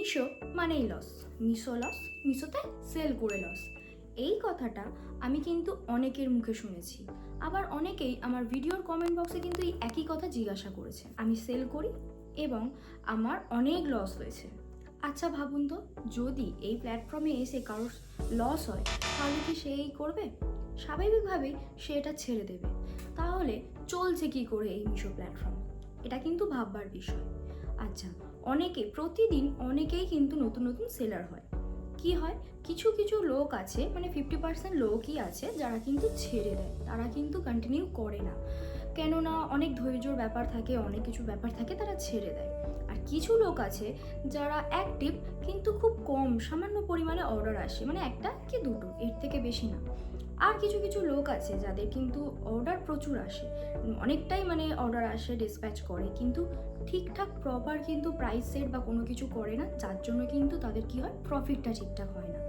মিশো মানেই loss Meesho loss মিশোতে sell করে লস এই কথাটা আমি কিন্তু অনেকের মুখে শুনেছি। আবার অনেকেই আমার ভিডিওর কমেন্ট বক্সে কিন্তু এই একই কথা জিজ্ঞাসা করেছে। আমি সেল করি এবং আমার অনেক লস হয়েছে। আচ্ছা ভাবুন তো, যদি এই প্ল্যাটফর্মে এসে কারোর লস হয়, তাহলে কি সে এই করবে? স্বাভাবিকভাবেই সে এটা ছেড়ে দেবে। তাহলে চলছে কি করে এই মিশো প্ল্যাটফর্ম এটা কিন্তু ভাববার বিষয়। আচ্ছা অনেকে প্রতিদিন অনেকেই কিন্তু নতুন নতুন সেলার হয়। কি হয়? কিছু কিছু লোক আছে মানে ফিফটি পার্সেন্ট লোকই আছে, যারা কিন্তু ছেড়ে দেয়। তারা কিন্তু কন্টিনিউ করে না। কেননা অনেক ধৈর্যর ব্যাপার থাকে, অনেক কিছু ব্যাপার থাকে, তারা ছেড়ে দেয়। আর কিছু লোক আছে, যারা অ্যাক্টিভ কিন্তু খুব কম, সামান্য পরিমাণে অর্ডার আসে। মানে একটা কি দুটো, এর থেকে বেশি না। আর কিছু কিছু লোক আছে, যাদের কিন্তু অর্ডার প্রচুর আসে। অনেকটাই মানে অর্ডার আসে ডিসপ্যাচ করে। কিন্তু ঠিকঠাক প্রপার কিন্তু প্রাইস সেট বা কোনো কিছু করে না, যার জন্য কিন্তু তাদের কি হয়? প্রফিটটা ঠিকঠাক হয় না।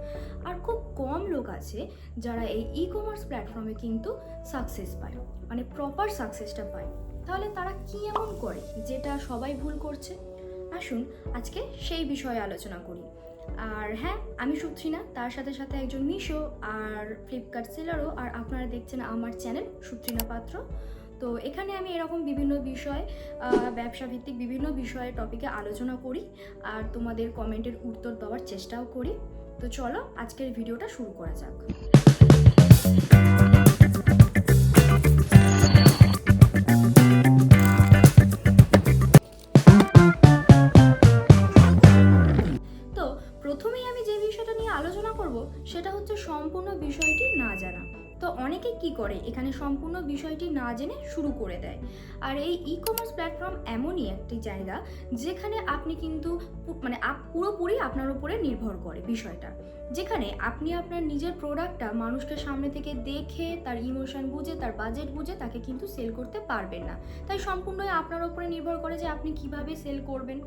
আর খুব কম লোক আছে যারা এই ই কমার্স প্ল্যাটফর্মে কিন্তু সাকসেস পায় মানে প্রপার সাকসেসটা পায়। তাহলে তারা কি এমন করে যেটা সবাই ভুল করছে? আসুন, আজকে সেই বিষয়ে আলোচনা করি। আর হ্যাঁ আমি সুত্রিনা তার সাথে সাথে একজন মিশো আর ফ্লিপকার্ট সেলারও আর আপনারা দেখছেন আমার চ্যানেল সুত্রিনা পাত্র। তো এখানে আমি এরকম বিভিন্ন বিষয় ব্যবসা ভিত্তিক বিভিন্ন বিষয়ে টপিকে আলোচনা করি আর তোমাদের কমেন্টের উত্তর দেওয়ার চেষ্টাও করি। তো চলো আজকের ভিডিওটা শুরু করা যাক। তো প্রথমেই আমি যে বিষয়টা নিয়ে আলোচনা করব, সেটা হচ্ছে সম্পূর্ণ বিষয়টি না জানা। তো অনেকে কি করে? এখানে সম্পূর্ণ বিষয়টি না জেনে শুরু করে দেয়। আর এই ই কমার্স প্ল্যাটফর্ম এমনই একটি জায়গা যেখানে আপনি কিন্তু মানে পুরোপুরি আপনার উপরে নির্ভর করে বিষয়টা। যেখানে আপনি আপনার নিজের প্রোডাক্টটা মানুষকে সামনে থেকে দেখে, তার ইমোশন বুঝে, তার বাজেট বুঝে তাকে কিন্তু সেল করতে পারবেন না। তাই সম্পূর্ণই আপনার উপরে নির্ভর করে যে আপনি কীভাবে সেল করবেন।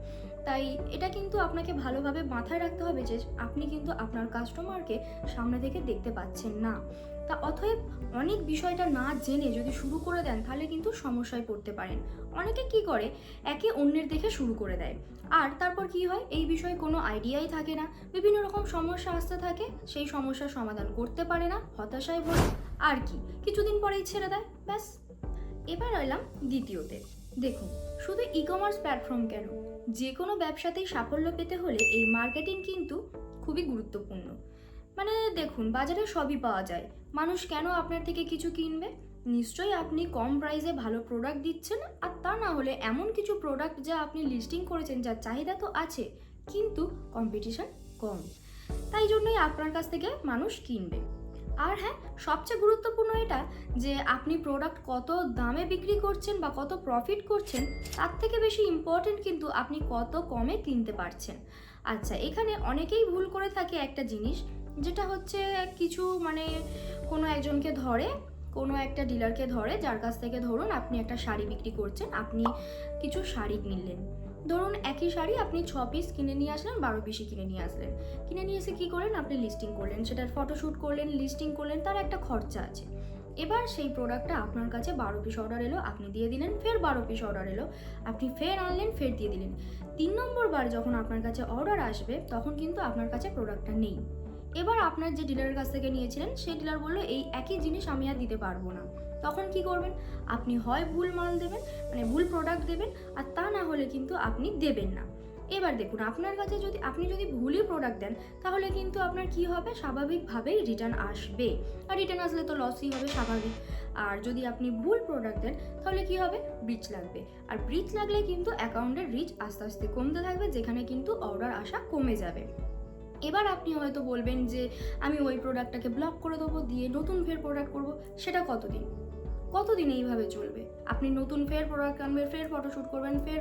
তাই এটা কিন্তু আপনাকে ভালোভাবে মাথায় রাখতে হবে যে আপনি কিন্তু আপনার কাস্টমারকে সামনে থেকে দেখতে পাচ্ছেন না। তা অতএব অনেক বিষয়টা না জেনে যদি শুরু করে দেন, তাহলে কিন্তু সমস্যায় পড়তে পারেন। অনেকে কি করে? একে অন্যের দেখে শুরু করে দেয়। আর তারপর কি হয়? এই বিষয়ে কোনো আইডিয়াই থাকে না। বিভিন্ন রকম সমস্যা আসতে থাকে, সেই সমস্যার সমাধান করতে পারে না, হতাশায় ভরে আর কি? কিছুদিন পরেই ছেড়ে দেয়, ব্যাস। এবার এলাম দ্বিতীয়তে। দেখুন, শুধু ই কমার্স প্ল্যাটফর্ম কেন? যে কোনো ব্যবসাতেই সাফল্য পেতে হলে এই মার্কেটিং কিন্তু খুবই গুরুত্বপূর্ণ। মানে দেখুন, বাজারে সবই পাওয়া যায়। মানুষ কেন আপনার থেকে কিছু কিনবে? নিশ্চয়ই আপনি কম প্রাইসে ভালো প্রোডাক্ট দিচ্ছেন, আর তা না হলে এমন কিছু প্রোডাক্ট যা আপনি লিস্টিং করেছেন, যার চাহিদা তো আছে, কিন্তু কম্পিটিশন কম। তাই জন্যই আপনার কাছ থেকে মানুষ কিনবে। আর হ্যাঁ সবচেয়ে গুরুত্বপূর্ণ এটা যে আপনি প্রোডাক্ট কত দামে বিক্রি করছেন বা কত প্রফিট করছেন, তার থেকে বেশি ইম্পর্টেন্ট কিন্তু আপনি কত কমে কিনতে পারছেন। আচ্ছা এখানে অনেকেই ভুল করে থাকে একটা জিনিস যেটা হচ্ছে কিছু মানে কোনো একজনকে ধরে, কোনো একটা ডিলারকে ধরে, যার কাছ থেকে ধরুন আপনি একটা শাড়ি বিক্রি করছেন, আপনি কিছু শাড়ি কিনলেন। ধরুন একই শাড়ি আপনি ছ পিস কিনে নিয়ে আসলেন, বারো পিসই কিনে নিয়ে আসলেন। কিনে নিয়ে এসে কী করলেন? আপনি লিস্টিং করলেন, সেটার ফটোশ্যুট করলেন লিস্টিং করলেন, তার একটা খরচা আছে। এবার সেই প্রোডাক্টটা আপনার কাছে বারো পিস অর্ডার এলো, আপনি দিয়ে দিলেন, ফের বারো পিস অর্ডার এলো, আপনি ফের আনলেন, ফের দিয়ে দিলেন। তিন নম্বর বার যখন আপনার কাছে অর্ডার আসবে, তখন কিন্তু আপনার কাছে প্রোডাক্টটা নেই। এবার আপনার যে ডিলারের কাছ থেকে নিয়েছিলেন, সেই ডিলার বলল, এই একই জিনিস আমি আর দিতে পারব না। তখন কি করবেন? আপনি হয় ভুল মাল দেবেন মানে ভুল প্রোডাক্ট দেবেন, আর তা না হলে কিন্তু আপনি দেবেন না। এবার দেখুন, আপনার কাছে যদি, আপনি যদি ভুলই প্রোডাক্ট দেন, তাহলে কিন্তু আপনার কি হবে? স্বাভাবিকভাবেই রিটার্ন আসবে। আর রিটার্ন আসলে তো লসই হবে, স্বাভাবিক। আর যদি আপনি ভুল প্রোডাক্ট দেন, তাহলে কি হবে? ব্রিচ লাগবে। আর ব্রিচ লাগলে কিন্তু অ্যাকাউন্টের রিচ আস্তে আস্তে কমতে থাকবে, যেখানে কিন্তু অর্ডার আসা কমে যাবে। এবার আপনি হয়তো বলবেন যে আমি ওই প্রোডাক্টটাকে ব্লক করে দেবো, দিয়ে নতুন ফের প্রোডাক্ট করব, সেটা কতদিন? কতদিন এইভাবে চলবে? আপনি নতুন ফের প্রোডাক্ট আনবেন ফের ফটোশ্যুট করবেন ফের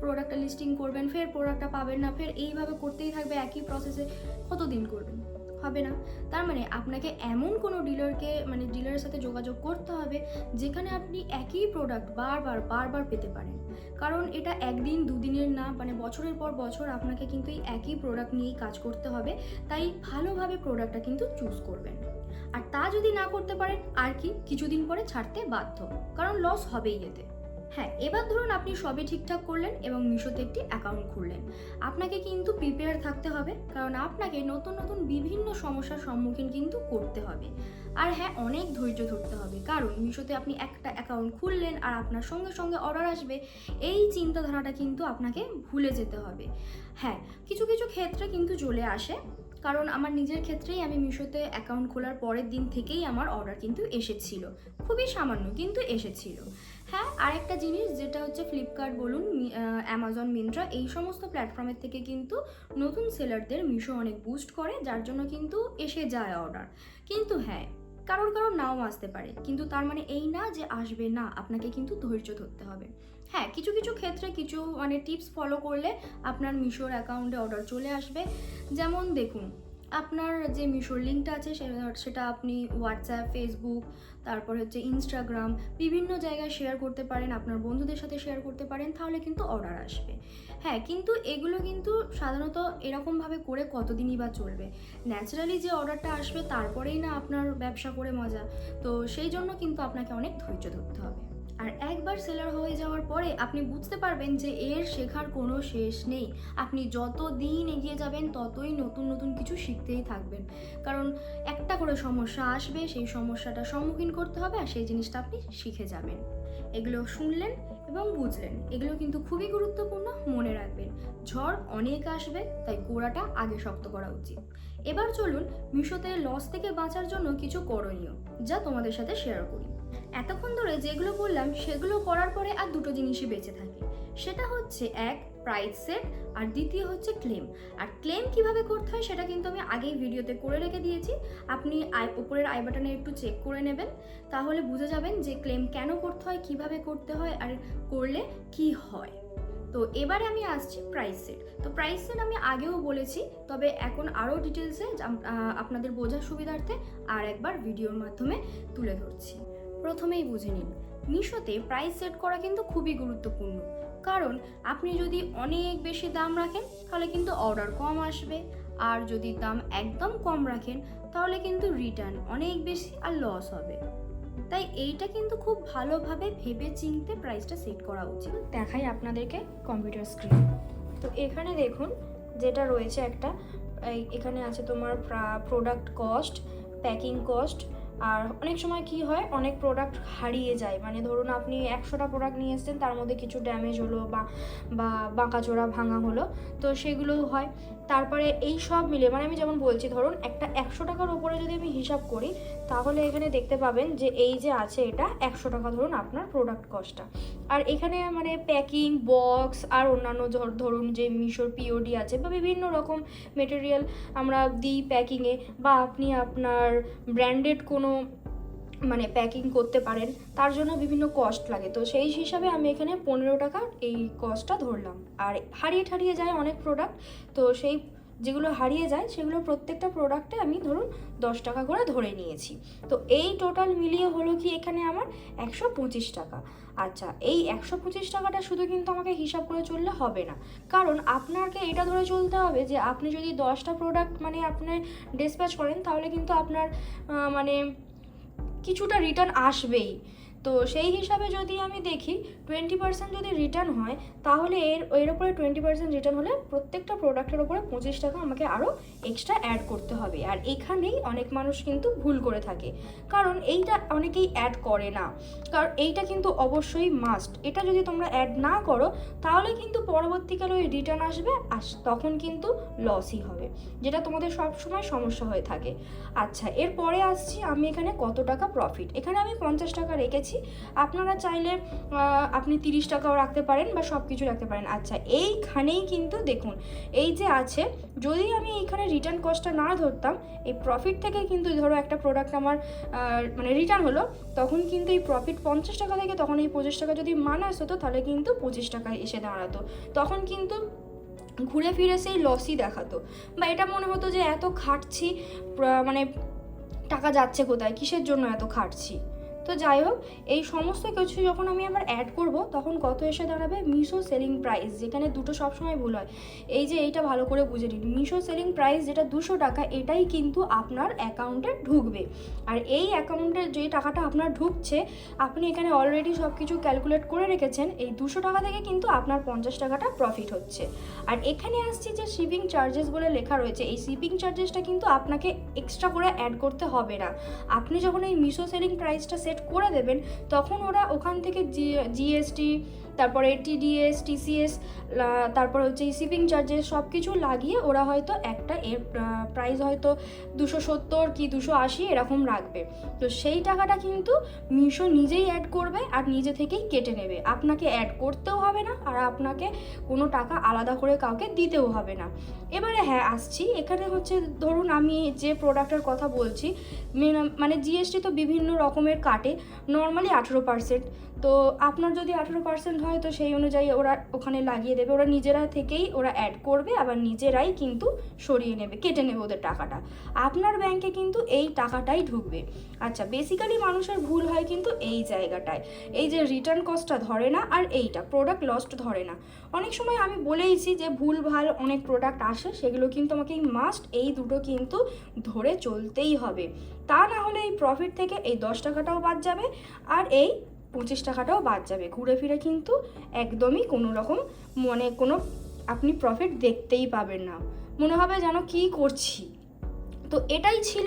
প্রোডাক্টটা লিস্টিং করবেন ফের প্রোডাক্টটা পাবেন না ফের এইভাবে করতেই থাকবে একই প্রসেসে কতদিন করবেন? হবে না। তার মানে আপনাকে এমন কোনো ডিলারকে মানে ডিলারের সাথে যোগাযোগ করতে হবে, যেখানে আপনি একই প্রোডাক্ট বারবার বারবার পেতে পারেন। কারণ এটা একদিন, দুদিনের না মানে বছরের পর বছর আপনাকে কিন্তু এই একই প্রোডাক্ট নিয়েই কাজ করতে হবে। তাই ভালোভাবে প্রোডাক্টটা কিন্তু চুজ করবেন। আর তা যদি না করতে পারেন, আর কি? কিছুদিন পরে ছাড়তে বাধ্য। কারণ লস হবেই এতে। হ্যাঁ এবার ধরুন আপনি সবই ঠিকঠাক করলেন এবং মিশোতে একটি অ্যাকাউন্ট খুললেন। আপনাকে কিন্তু প্রিপেয়ার থাকতে হবে, কারণ আপনাকে নতুন নতুন বিভিন্ন সমস্যার সম্মুখীন কিন্তু করতে হবে। আর হ্যাঁ অনেক ধৈর্য ধরতে হবে, কারণ মিশোতে আপনি একটা অ্যাকাউন্ট খুললেন আর আপনার সঙ্গে সঙ্গে অর্ডার আসবে, এই চিন্তাধারাটা কিন্তু আপনাকে ভুলে যেতে হবে। হ্যাঁ কিছু কিছু ক্ষেত্রে কিন্তু চলে আসে, কারণ আমার নিজের ক্ষেত্রেই আমি মিশোতে অ্যাকাউন্ট খোলার পরের দিন থেকেই আমার অর্ডার কিন্তু এসেছিল। খুবই সামান্য কিন্তু এসেছিল। হ্যাঁ আরেকটা জিনিস যেটা হচ্ছে ফ্লিপকার্ট বলুন অ্যামাজন মিন্ত্রা এই সমস্ত প্ল্যাটফর্মের থেকে কিন্তু নতুন সেলারদের মিশো অনেক বুস্ট করে, যার জন্য কিন্তু এসে যায় অর্ডার কিন্তু হ্যাঁ কারোর কারোর নাও আসতে পারে, কিন্তু তার মানে এই না যে আসবে না, আপনাকে কিন্তু ধৈর্য ধরতে হবে। হ্যাঁ কিছু কিছু ক্ষেত্রে কিছু মানে টিপস ফলো করলে আপনার মিশোর অ্যাকাউন্টে অর্ডার চলে আসবে। যেমন দেখুন আপনার যে মিশোর লিঙ্কটা আছে সেটা আপনি হোয়াটসঅ্যাপ ফেসবুক তারপর হচ্ছে ইনস্টাগ্রাম বিভিন্ন জায়গায় শেয়ার করতে পারেন, আপনার বন্ধুদের সাথে শেয়ার করতে পারেন, তাহলে কিন্তু অর্ডার আসবে। হ্যাঁ কিন্তু এগুলো কিন্তু সাধারণত এরকমভাবে করে কতদিনই বা চলবে? ন্যাচারালি যে অর্ডারটা আসবে, তারপরেই না আপনার ব্যবসা করে মজা। তো সেই জন্য কিন্তু আপনাকে অনেক ধৈর্য ধরতে হবে। আর একবার সেলার হয়ে যাওয়ার পরে আপনি বুঝতে পারবেন যে এর শেখার কোনো শেষ নেই। আপনি যত দিন এগিয়ে যাবেন, ততই নতুন নতুন কিছু শিখতেই থাকবেন। কারণ একটা করে সমস্যা আসবে, সেই সমস্যাটা সম্মুখীন করতে হবে আর সেই জিনিসটা আপনি শিখে যাবেন। এগুলো শুনলেন এবং বুঝলেন। এগুলো কিন্তু খুবই গুরুত্বপূর্ণ মনে রাখবেন। ঝড় অনেক আসবে, তাই গোড়াটা আগে শক্ত করা উচিত। এবার চলুন মিশোতে লস থেকে বাঁচার জন্য কিছু করণীয়, যা তোমাদের সাথে শেয়ার করি। এতক্ষণ ধরে যেগুলো বললাম, সেগুলো করার পরে আর দুটো জিনিসই বেঁচে থাকে। সেটা হচ্ছে এক প্রাইস সেট আর দ্বিতীয় হচ্ছে ক্লেম আর ক্লেম কীভাবে করতে হয় সেটা কিন্তু আমি আগেই ভিডিওতে করে রেখে দিয়েছি। আপনি আই, উপরের আই বাটনে একটু চেক করে নেবেন। তাহলে বুঝে যাবেন যে ক্লেম কেন করতে হয়, কীভাবে করতে হয়, আর করলে কি হয়। তো এবারে আমি আসছি প্রাইস সেট তো প্রাইস সেট আমি আগেও বলেছি, তবে এখন আরও ডিটেলসে আপনাদের বোঝার সুবিধার্থে আর একবার ভিডিওর মাধ্যমে তুলে ধরছি। প্রথমেই বুঝে নিন। মিশোতে প্রাইস সেট করা কিন্তু খুবই গুরুত্বপূর্ণ। কারণ আপনি যদি অনেক বেশি দাম রাখেন, তাহলে কিন্তু অর্ডার কম আসবে। আর যদি দাম একদম কম রাখেন, তাহলে কিন্তু রিটার্ন অনেক বেশি আর লস হবে। তাই এইটা কিন্তু খুব ভালোভাবে ভেবে চিনতে প্রাইসটা সেট করা উচিত। দেখাই আপনাদেরকে কম্পিউটার স্ক্রিন তো এখানে দেখুন, যেটা রয়েছে একটা এখানে আছে তোমার প্রোডাক্ট কস্ট প্যাকিং কস্ট আর অনেক সময় কি হয়, অনেক প্রোডাক্ট হারিয়ে যায়। মানে ধরুন আপনি একশোটা প্রোডাক্ট নিয়ে এসেছেন, তার মধ্যে কিছু ড্যামেজ হলো বা বা বাঁকাচোরা ভাঙা হলো, তো সেগুলো হয়। তারপরে এই সব মিলে মানে আমি যেমন বলছি, ধরুন একটা একশো টাকার উপরে যদি আমি হিসাব করি, তাহলে এখানে দেখতে পাবেন যে এই যে আছে এটা একশো টাকা ধরুন আপনার প্রোডাক্ট কস্টটা আর এখানে মানে প্যাকিং বক্স আর অন্যান্য ধর- ধরুন যে মিশোর পিওডি আছে বা বিভিন্ন রকম মেটেরিয়াল আমরা দিই প্যাকিংয়ে বা আপনি আপনার ব্র্যান্ডেড কোনো মানে প্যাকিং করতে পারেন, তার জন্য বিভিন্ন কস্ট লাগে। তো সেই হিসাবে আমি এখানে পনেরো টাকা এই কস্টটা ধরলাম। আর হারিয়ে ঠারিয়ে যায় অনেক প্রোডাক্ট তো সেই যেগুলো হারিয়ে যায় সেগুলো প্রত্যেকটা প্রোডাক্টে আমি ধরুন দশ টাকা করে ধরে নিয়েছি। তো এই টোটাল মিলিয়ে হলো কি এখানে আমার একশো পঁচিশ টাকা। আচ্ছা এই একশো পঁচিশ টাকাটা শুধু কিন্তু আমাকে হিসাব করে চললে হবে না। কারণ আপনাকে এটা ধরে চলতে হবে যে আপনি যদি দশটা প্রোডাক্ট মানে আপনি ডিসপ্যাচ করেন তাহলে কিন্তু আপনার মানে কিছুটা রিটার্ন আসবেই। তো সেই হিসাবে যদি আমি দেখি টোয়েন্টি পার্সেন্ট যদি রিটার্ন হয়, তাহলে এর এর উপরে টোয়েন্টি পার্সেন্ট রিটার্ন হলে প্রত্যেকটা প্রোডাক্টের ওপরে পঁচিশ টাকা আমাকে আরও এক্সট্রা অ্যাড করতে হবে। আর এখানেই অনেক মানুষ কিন্তু ভুল করে থাকে। কারণ এইটা অনেকেই অ্যাড করে না। কারণ এইটা কিন্তু অবশ্যই মাস্ট এটা যদি তোমরা অ্যাড না করো, তাহলে কিন্তু পরবর্তীকালে ওই রিটার্ন আসবে আর তখন কিন্তু লসই হবে। যেটা তোমাদের সব সময় সমস্যা হয়ে থাকে। আচ্ছা এরপরে আসছি আমি এখানে কত টাকা প্রফিট এখানে আমি পঞ্চাশ টাকা রেখেছি। আপনারা চাইলে আপনি তিরিশ টাকাও রাখতে পারেন বা সব কিছু রাখতে পারেন। আচ্ছা এইখানেই কিন্তু দেখুন, এই যে আছে, যদি আমি এইখানে রিটার্ন কস্টটা না ধরতাম, এই প্রফিট থেকে কিন্তু ধরো একটা প্রোডাক্ট আমার মানে রিটার্ন হলো, তখন কিন্তু এই প্রফিট পঞ্চাশ টাকা থেকে তখন এই পঁচিশ টাকা যদি মানাস হতো তাহলে কিন্তু পঁচিশ টাকায় এসে দাঁড়াতো। তখন কিন্তু ঘুরে ফিরে সেই লসই দেখাতো। বা এটা মনে হতো যে এত খাটছি মানে টাকা যাচ্ছে কোথায়? কিসের জন্য এত খাটছি? তো যাই হোক, এই সমস্ত কিছু যখন আমি আবার অ্যাড করব, তখন কত এসে দাঁড়াবে? মিশো সেলিং প্রাইস যেখানে দুটো সবসময় ভুল হয়। এই যে এইটা ভালো করে বুঝে নিন। মিশো সেলিং প্রাইস যেটা দুশো টাকা, এটাই কিন্তু আপনার অ্যাকাউন্টে ঢুকবে। আর এই অ্যাকাউন্টে যে টাকাটা আপনার ঢুকছে, আপনি এখানে অলরেডি সব কিছু ক্যালকুলেট করে রেখেছেন, এই দুশো টাকা থেকে কিন্তু আপনার পঞ্চাশ টাকাটা প্রফিট হচ্ছে। আর এখানে আসছে যে শিপিং চার্জেস বলে লেখা রয়েছে। এই শিপিং চার্জেসটা কিন্তু আপনাকে এক্সট্রা করে অ্যাড করতে হবে না। আপনি যখন এই মিশো সেলিং প্রাইসটা সেট করে দেবেন তখন ওরা ওখান থেকে জিএসটি তারপরে টিডিএস টিসিএস তারপর হচ্ছে শিপিং চার্জেস সব কিছু লাগিয়ে ওরা হয়তো একটা এর প্রাইস হয়তো দুশো সত্তর কি দুশো আশি এরকম রাখবে। তো সেই টাকাটা কিন্তু মিশো নিজেই অ্যাড করবে আর নিজে থেকেই কেটে নেবে। আপনাকে অ্যাড করতেও হবে না আর আপনাকে কোনো টাকা আলাদা করে কাউকে দিতেও হবে না। এবারে হ্যাঁ আসছি। এখানে হচ্ছে ধরুন আমি যে প্রোডাক্টের কথা বলছি মানে জিএসটি তো বিভিন্ন রকমের কাটে। নর্মালি আঠেরো পার্সেন্ট তো আপনার যদি আঠেরো পার্সেন্ট হয়, তো সেই অনুযায়ী ওরা ওখানে লাগিয়ে দেবে। ওরা নিজেরা থেকেই ওরা অ্যাড করবে, আবার নিজেরাই কিন্তু সরিয়ে নেবে, কেটে নেবে ওদের টাকাটা। আপনার ব্যাংকে কিন্তু এই টাকাটাই ঢুকবে। আচ্ছা বেসিক্যালি মানুষের ভুল হয় কিন্তু এই জায়গাটায়। এই যে রিটার্ন কস্টটা ধরে না, আর এইটা প্রোডাক্ট লস্ট ধরে না। অনেক সময় আমি বলেইছি যে ভুল, ভালো অনেক প্রোডাক্ট আসে, সেগুলো কিন্তু আমাকে এই মাস্ট এই দুটো কিন্তু ধরে চলতেই হবে। তা না হলে এই প্রফিট থেকে এই দশ টাকাটাও বাদ যাবে, আর এই পঁচিশ টাকাটাও বাদ যাবে। ঘুরে ফিরে কিন্তু একদমই কোনো রকম মানে কোনো আপনি প্রফিট দেখতেই পাবেন না। মনে হবে যেন কি করছি। তো এটাই ছিল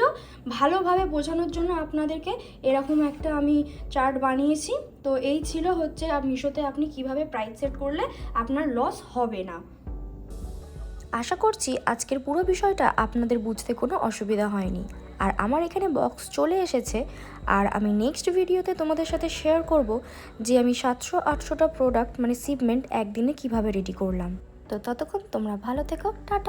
ভালোভাবে বোঝানোর জন্য আপনাদেরকে এরকম একটা আমি চার্ট বানিয়েছি। তো এই ছিল হচ্ছে মিশোতে আপনি কীভাবে প্রাইস সেট করলে আপনার লস হবে না। আশা করছি আজকের পুরো বিষয়টা আপনাদের বুঝতে কোনো অসুবিধা হয়নি। আর আমার এখানে বক্স চলে এসেছে। আর আমি নেক্সট ভিডিওতে তোমাদের সাথে শেয়ার করব যে আমি সাতশো আটশোটা প্রোডাক্ট মানে শিপমেন্ট একদিনে কীভাবে রেডি করলাম। তো ততক্ষণ তোমরা ভালো থেকো, টাটা।